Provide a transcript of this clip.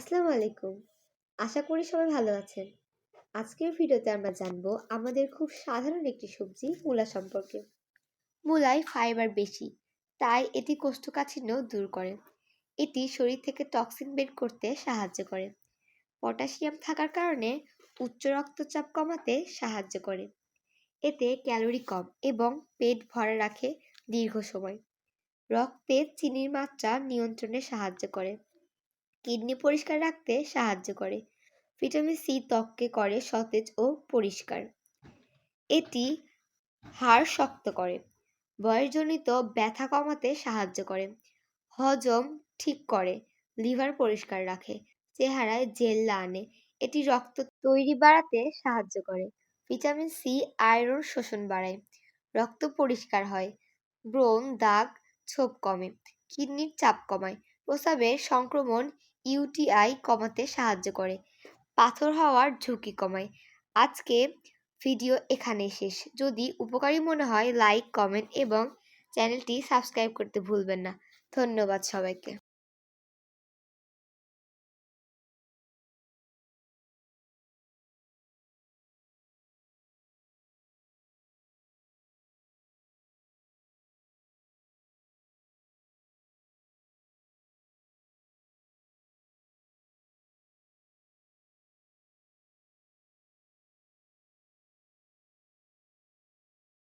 আসসালামু আলাইকুম। আশা করি সবাই ভালো আছেন। আজকের ভিডিওতে আমরা জানব আমাদের খুব সাধারণ একটি সবজি, মূলা সম্পর্কে। মূলায় ফাইবার বেশি, তাই এটি কোষ্ঠকাঠিন্য দূর করে। এটি শরীর থেকে টক্সিন বের করতে সাহায্য করে। পটাশিয়াম থাকার কারণে উচ্চ রক্তচাপ কমাতে সাহায্য করে। এতে ক্যালোরি কম এবং পেট ভরা রাখে দীর্ঘ সময়। রক্তে চিনির মাত্রা নিয়ন্ত্রণে সাহায্য করে। কিডনি পরিষ্কার রাখতে সাহায্য করে। ভিটামিন সি ত্বককে করে সতেজ ও পরিষ্কার। এটি হাড় শক্ত করে, বয়সজনিত ব্যথা কমাতে সাহায্য করে, হজম ঠিক করে, লিভার পরিষ্কার রাখে, চেহারায় জেল্লা আনে। এটি রক্ত তৈরি বাড়াতে সাহায্য করে। ভিটামিন সি আয়রন শোষণ বাড়ায়, রক্ত পরিষ্কার হয়, ব্রণ, দাগ, ছোপ কমে, কিডনির চাপ কমায়, প্রস্রাবের সংক্রমণ ইউটিআই কমাতে সাহায্য করে। পাথর হওয়ার ঝুঁকি কমায়। আজকে ভিডিও এখানে শেষ। যদি উপকারী মনে হয় লাইক কমেন্ট এবং চ্যানেলটি সাবস্ক্রাইব করতে ভুলবেন না। ধন্যবাদ সবাইকে।